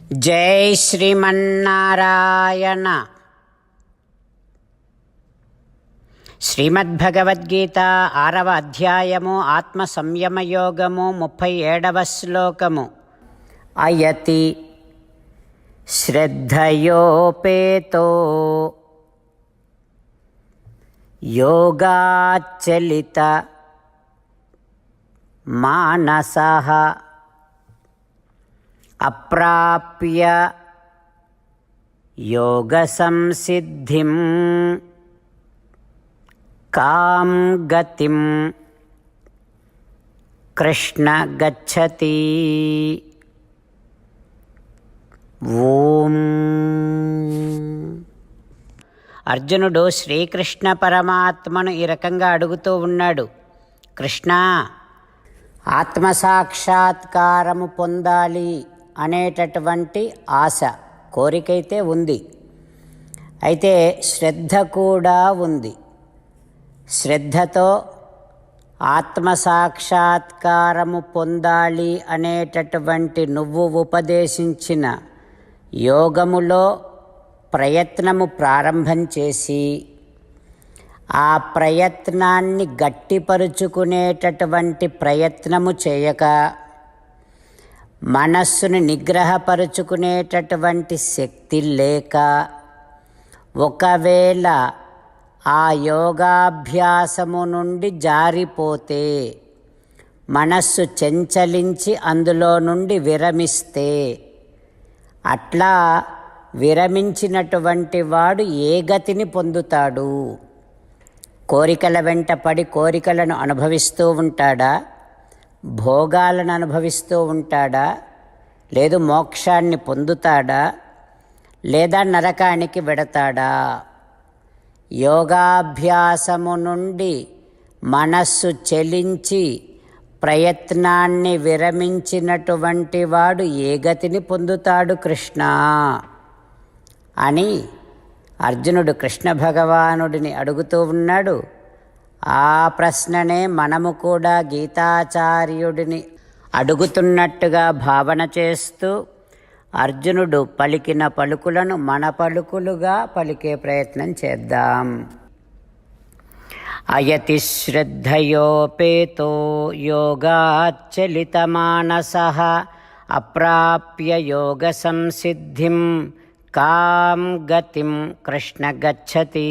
జై శ్రీమన్నారాయణ. శ్రీమద్భగవద్గీత ఆరవ అధ్యాయము ఆత్మ సంయమయోగము ముప్పై ఏడవ శ్లోకము. అయతి శ్రద్ధయోపేతో యోగాచలిత మానస అప్రాప్య యోగ సంసిద్ధిం కాం గతిం కృష్ణ గచ్చతి. ఓం. అర్జునుడు శ్రీకృష్ణ పరమాత్మను ఈ రకంగా అడుగుతూ ఉన్నాడు. కృష్ణ ఆత్మసాక్షాత్కారము పొందాలి. అనేటటువంటి ఆశ కోరికైతే ఉంది. అయితే శ్రద్ధ కూడా ఉంది. శ్రద్ధతో ఆత్మసాక్షాత్కారము పొందాలి అనేటటువంటి నువ్వు ఉపదేశించిన యోగములో ప్రయత్నము ప్రారంభం చేసి ఆ ప్రయత్నాన్ని గట్టిపరుచుకునేటటువంటి ప్రయత్నము చేయక మనస్సును నిగ్రహపరుచుకునేటటువంటి శక్తి లేక ఒకవేళ ఆ యోగాభ్యాసము నుండి జారిపోతే మనస్సు చెంచలించి అందులో నుండి విరమిస్తే అట్లా విరమించినటువంటి వాడు ఏ గతిని పొందుతాడు? కోరికల వెంట పడి కోరికలను అనుభవిస్తూ ఉంటాడా? భోగాలను అనుభవిస్తూ ఉంటాడా? లేదు మోక్షాన్ని పొందుతాడా? లేదా నరకానికి వెడతాడా? యోగాభ్యాసము నుండి మనస్సు చెలించి ప్రయత్నాన్ని విరమించినటువంటి వాడు ఏ గతిని పొందుతాడు కృష్ణ? అని అర్జునుడు కృష్ణ భగవానుడిని అడుగుతూ ఉన్నాడు. ఆ ప్రశ్ననే మనము కూడా గీతాచార్యుడిని అడుగుతున్నట్టుగా భావన చేస్తూ అర్జునుడు పలికిన పలుకులను మన పలుకులుగా పలికే ప్రయత్నం చేద్దాం. అయతి శ్రద్ధయోపేతో యోగాచలితమానస అప్రాప్య యోగ సంసిద్ధిం కాం గతిం కృష్ణ గచ్చతి.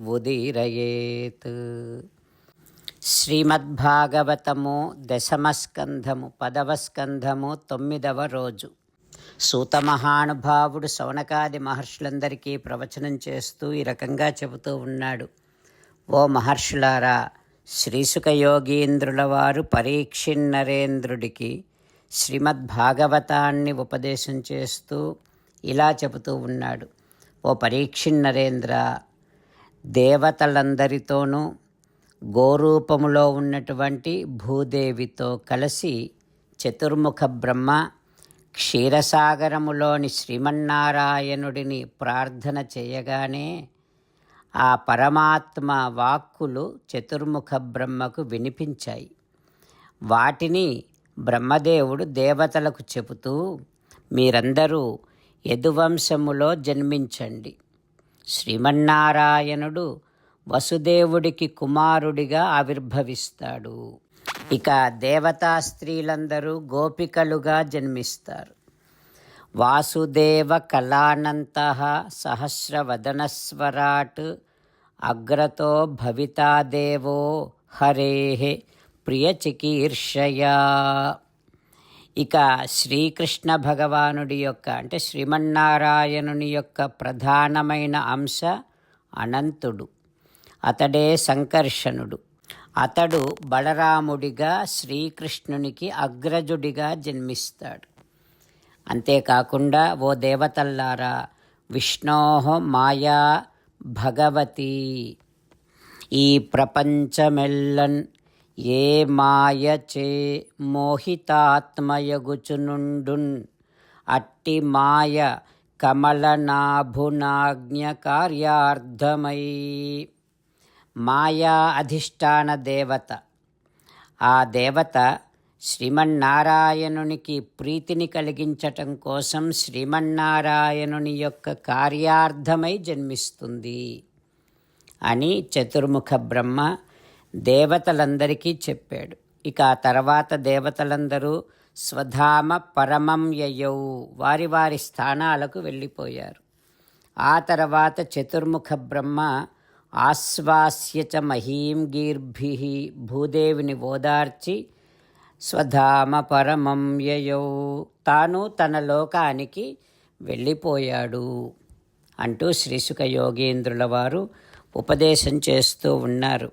ఉదీరయేత్. శ్రీమద్భాగవతము దశమస్కంధము పదవ స్కంధము తొమ్మిదవ రోజు. సూత మహానుభావుడు మహర్షులందరికీ ప్రవచనం చేస్తూ ఈ రకంగా చెబుతూ ఉన్నాడు. ఓ మహర్షులారా శ్రీసుక యోగీంద్రుల వారు పరీక్షిన్నరేంద్రుడికి శ్రీమద్భాగవతాన్ని ఉపదేశం చేస్తూ ఇలా చెబుతూ ఉన్నాడు. ఓ పరీక్షిన్నరేంద్ర దేవతలందరితోనూ గోరూపములో ఉన్నటువంటి భూదేవితో కలిసి చతుర్ముఖ బ్రహ్మ క్షీరసాగరములోని శ్రీమన్నారాయణుడిని ప్రార్థన చేయగానే ఆ పరమాత్మ వాక్కులు చతుర్ముఖ బ్రహ్మకు వినిపించాయి. వాటిని బ్రహ్మదేవుడు దేవతలకు చెబుతూ మీరందరూ యదువంశములో జన్మించండి. శ్రీమన్నారాయణుడు వసుదేవుడికి కుమారుడిగా ఆవిర్భవిస్తాడు. ఇక దేవతా స్త్రీలందరూ గోపికలుగా జన్మిస్తారు. వాసుదేవ కళానంత సహస్రవదనస్వరాట్ అగ్రతో భవితాదేవో హరే ప్రియచికీర్షయా. ఇక శ్రీకృష్ణ భగవానుడి యొక్క అంటే శ్రీమన్నారాయణుని యొక్క ప్రధానమైన అంశ అనంతుడు అతడే సంకర్షణుడు. అతడు బలరాముడిగా శ్రీకృష్ణునికి అగ్రజుడిగా జన్మిస్తాడు. అంతేకాకుండా ఓ దేవతల్లారా విష్ణో మాయా భగవతి. ఈ ప్రపంచమెల్లన్ ఏ మాయచే మోహితాత్మయగుచునుండున్. అట్టి మాయ కమలనాభునాజ్ఞ కార్యార్థమై మాయా అధిష్టాన దేవత. ఆ దేవత శ్రీమన్నారాయణునికి ప్రీతిని కలిగించటం కోసం శ్రీమన్నారాయణుని యొక్క కార్యార్థమై జన్మిస్తుంది. అని చతుర్ముఖ బ్రహ్మ దేవతలందరికీ చెప్పాడు. ఇక ఆ తర్వాత దేవతలందరూ స్వధామ పరమం యయౌ వారి వారి స్థానాలకు వెళ్ళిపోయారు. ఆ తర్వాత చతుర్ముఖ బ్రహ్మ ఆశ్వాస్యచ మహీం గీర్భి భూదేవిని ఓదార్చి స్వధామ పరమం యయౌ తాను తన లోకానికి వెళ్ళిపోయాడు అంటూ శ్రీసుఖ యోగేంద్రుల వారు ఉపదేశం చేస్తూ ఉన్నారు.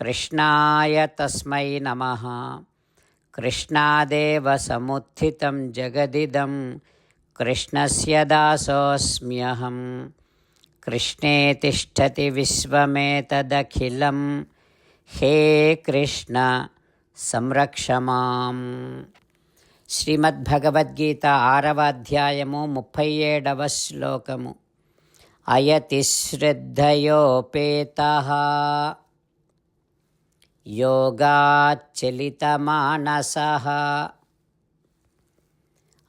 కృష్ణాయ తస్మై నమः కృష్ణాదేవ సముత్థితం జగదిదం కృష్ణస్య దాసోऽస్మ్యహం కృష్ణే తిష్టతి విశ్వమేతదఖిలం హే కృష్ణ సంరక్ష మాం శ్రీమద్భగవద్గీత ఆరవ అధ్యాయము ముప్పై ఏడవ శ్లోకము. అయతి శ్రద్ధయోపేత యోగాచలితమానస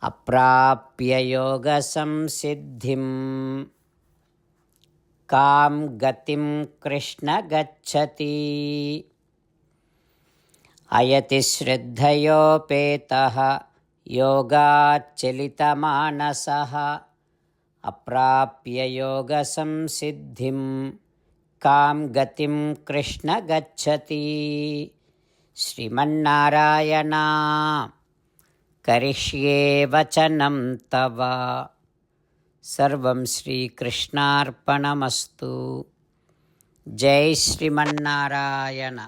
అప్రాప్య యోగ సంసిద్ధిం కాం గతిం కృష్ణ గచ్చతి. అయతి శ్రద్ధయోపేత యోగాచలితమానస అప్రాప్య యోగ సంసిద్ధిం కాం గతిం కృష్ణ గచ్చతి శ్రీమన్నారాయణ కరిష్యే వచనం తవ సర్వం శ్రీకృష్ణార్పణమస్తు జై శ్రీమన్నారాయణ